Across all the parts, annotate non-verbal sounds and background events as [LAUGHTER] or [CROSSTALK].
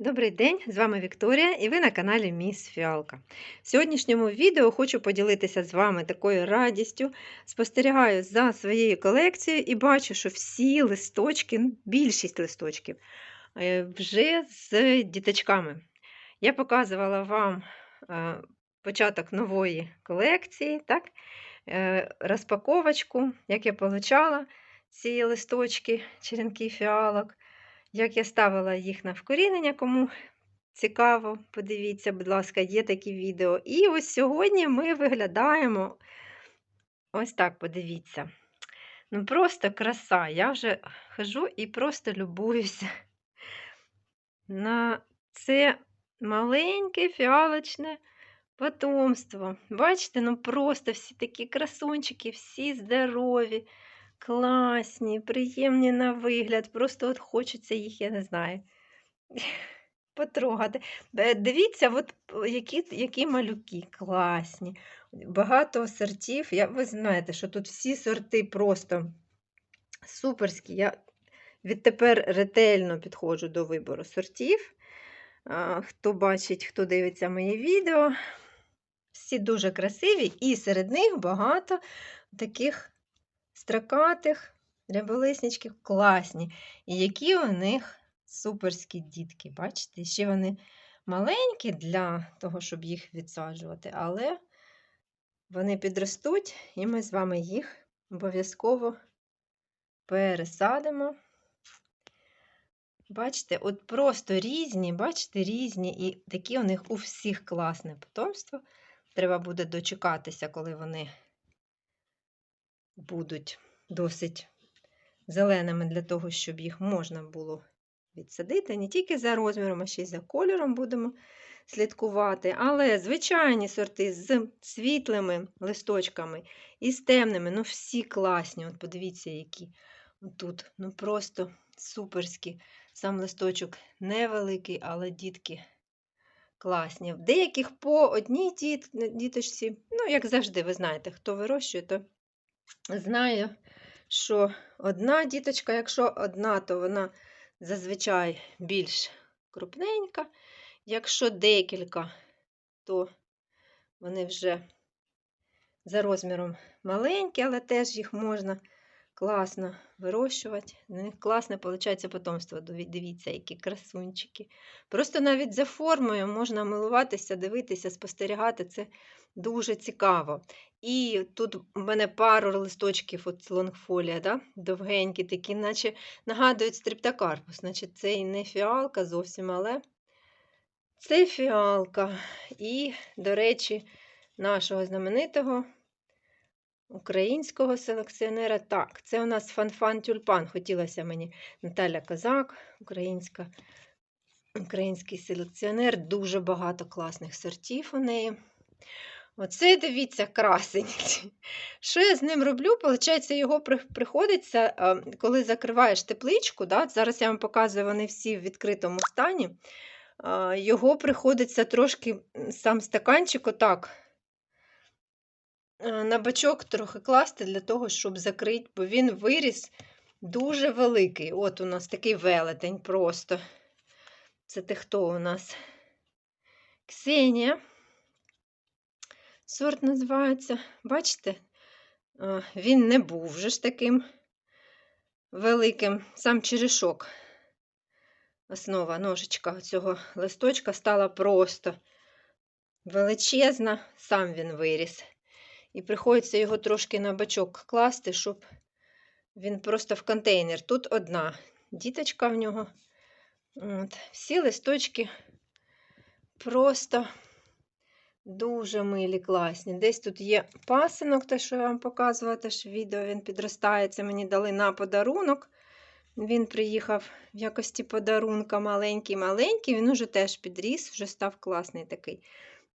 Добрий день, з вами Вікторія і ви на каналі Міс Фіалка. В сьогоднішньому відео хочу поділитися з вами такою радістю. Спостерігаю за своєю колекцією і бачу, що всі листочки, ну, більшість листочків, е, вже з діточками. Я показувала вам е, початок нової колекції, так? е, розпаковочку, як я отримала ці листочки, черенки фіалок як я ставила їх на вкорінення, кому цікаво, подивіться, будь ласка, є такі відео. І ось сьогодні ми виглядаємо ось так, подивіться. Ну, просто краса. Я вже хожу і просто любуюся на це маленьке фіалочне потомство. Бачите, ну просто всі такі красунчики, всі здорові класні, приємні на вигляд. Просто от хочеться їх, я не знаю, [LAUGHS] потрогати. Е, дивіться, от які які малюки класні. Багато сортів. Я, Ви знаєте, що тут всі сорти просто суперські. Я відтепер ретельно підходжу до вибору сортів. Хто бачить, хто дивиться моє відео, всі дуже красиві, і серед них багато таких строкатих, ряболисничків класні. І які у них суперські дітки. Бачите, ще вони маленькі для того, щоб їх відсаджувати, але вони підростуть, і ми з вами їх обов'язково пересадимо. Бачите, от просто різні, бачите, різні, і такі у них у всіх класне потомство. Треба буде дочекатися, коли вони будуть досить зеленими для того, щоб їх можна було відсадити. Не тільки за розміром, а ще й за кольором будемо слідкувати. Але звичайні сорти з світлими листочками і з темними, ну всі класні. От подивіться, які тут ну просто суперські. Сам листочок невеликий, але дітки. Класні. В деяких по одній діт, діточці, ну, як завжди, ви знаєте, хто вирощує, то знаю, що одна діточка, якщо одна, то вона зазвичай більш крупненька. Якщо декілька, то вони вже за розміром маленькі, але теж їх можна класно вирощувати. На них класне виходить потомство. Дивіться, які красунчики. Просто навіть за формою можна милуватися, дивитися, спостерігати. Це дуже цікаво. І тут у мене пару листочків от лонгфолія, да? довгенькі, такі, наче нагадують стриптокарпус. Значить, це і не фіалка зовсім, але це фіалка. І, до речі, нашого знаменитого українського селекціонера. Так, це у нас фанфан тюльпан. Хотілося мені Наталя Козак, українська, український селекціонер, дуже багато класних сортів у неї. Оце, дивіться, красень. [LAUGHS] Що я з ним роблю? Получається, його приходиться, коли закриваєш тепличку, да? зараз я вам показую, вони всі в відкритому стані. Його приходиться трошки сам стаканчик отак на бачок трохи класти для того, щоб закрити, бо він виріс дуже великий. От у нас такий велетень просто. Це ти хто у нас? Ксенія. Сорт називається. Бачите? Він не був вже ж таким великим, сам черешок. Основа ножичка цього листочка стала просто величезна, сам він виріс. І приходиться його трошки на бачок класти, щоб він просто в контейнер. Тут одна діточка в нього. От. Всі листочки просто дуже милі, класні. Десь тут є пасинок, те, що я вам показувала, теж відео він підростається. Мені дали на подарунок. Він приїхав в якості подарунка маленький-маленький, він уже теж підріс, вже став класний такий.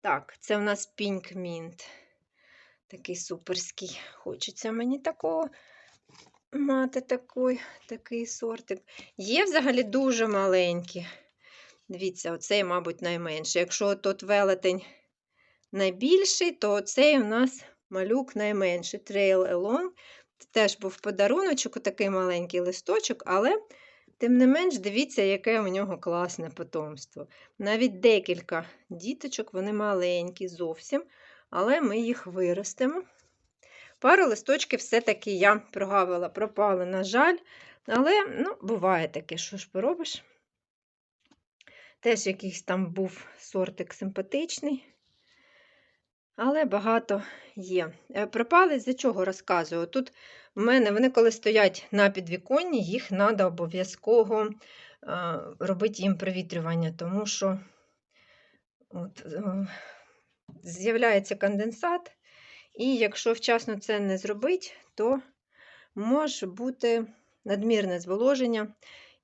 Так, це у нас Pink Mint. Такий суперський. Хочеться мені такого мати такий, такий сортик. Є взагалі дуже маленькі. Дивіться, оцей, мабуть, найменший. Якщо тут велетень найбільший, то цей у нас малюк найменший. Trail Along. Це теж був подаруночок, такий маленький листочок, але Тим не менш, дивіться, яке у нього класне потомство. Навіть декілька діточок, вони маленькі зовсім, але ми їх виростемо. Пару листочків все-таки я прогавила, пропали, на жаль. Але, ну, буває таке, що ж поробиш. Теж якийсь там був сортик симпатичний. Але багато є. Е, Пропали з-за чого розказую. Тут в мене вони, коли стоять на підвіконні, їх треба обов'язково е, робити їм провітрювання, тому що от, е, з'являється конденсат, і якщо вчасно це не зробити, то може бути надмірне зволоження.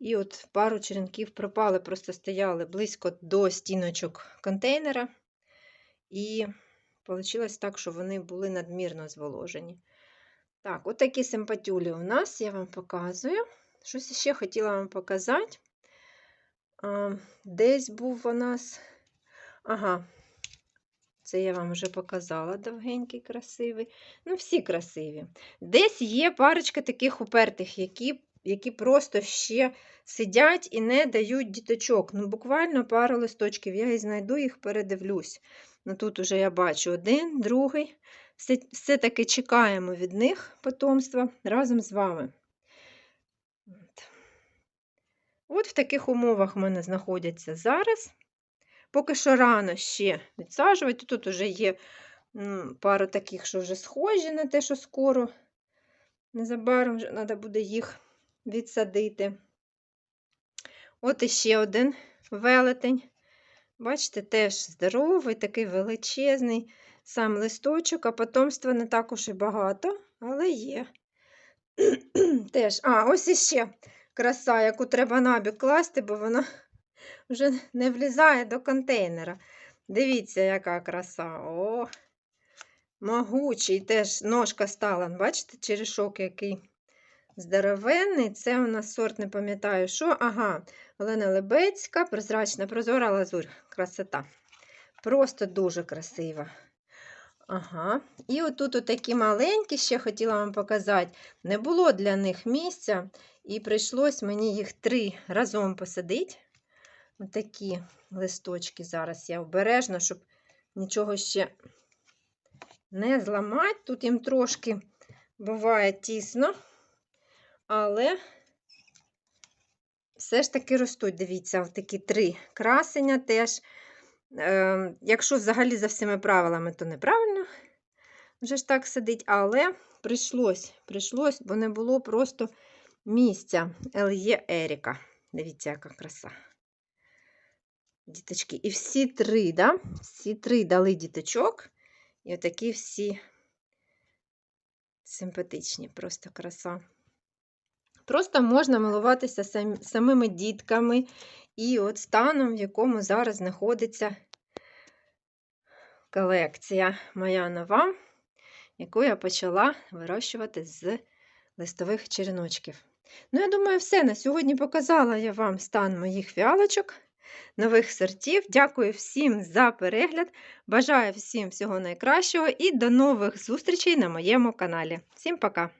І от пару черенків пропали, просто стояли близько до стіночок контейнера. І вийшло так, що вони були надмірно зволожені. Так, от симпатюлі у нас, я вам показую. Щось ще хотіла вам показати. А, Десь був у нас. Ага, це я вам вже показала довгенький, красивий. Ну, всі красиві. Десь є парочка таких упертих, які які просто ще сидять і не дають діточок. Ну, буквально пару листочків. Я і знайду їх, передивлюсь. Ну, Тут уже я бачу один, другий. Все, Все-таки чекаємо від них потомства разом з вами. От. В таких умовах в мене знаходяться зараз. Поки що рано ще відсаджувати. Тут вже є пару таких, що вже схожі на те, що скоро. Незабаром вже треба буде їх відсадити. От іще один велетень. Бачите, теж здоровий, такий величезний сам листочок, а потомства не також і багато, але є. [CLEARS THROAT] Теж, а, ось іще краса, яку треба набік класти, бо вона [LAUGHS] вже не влізає до контейнера. Дивіться, яка краса. О, могучий теж ножка стала. Бачите, черешок який здоровенний. Це у нас сорт, не пам'ятаю, що. Ага, Олена Лебецька, прозрачна, прозора лазурь. Красота. Просто дуже красива. Ага. І отут такі маленькі, ще хотіла вам показати. Не було для них місця, і прийшлось мені їх три разом посадити. Отакі листочки зараз я обережно, щоб нічого ще не зламати. Тут їм трошки буває тісно, але все ж таки ростуть. Дивіться, такі три красення теж. Е, Якщо взагалі за всіми правилами, то неправильно вже ж так сидить, але прийшлось, прийшлось, бо не було просто місця Л'є Еріка. Дивіться, яка краса. Діточки. І всі три, да? всі три дали діточок. І отакі всі симпатичні, просто краса. Просто можна милуватися сам, самими дітками і от станом, в якому зараз знаходиться колекція моя нова, яку я почала вирощувати з листових череночків. Ну, я думаю, все. На сьогодні показала я вам стан моїх фіалочок, нових сортів. Дякую всім за перегляд. Бажаю всім всього найкращого і до нових зустрічей на моєму каналі. Всім пока!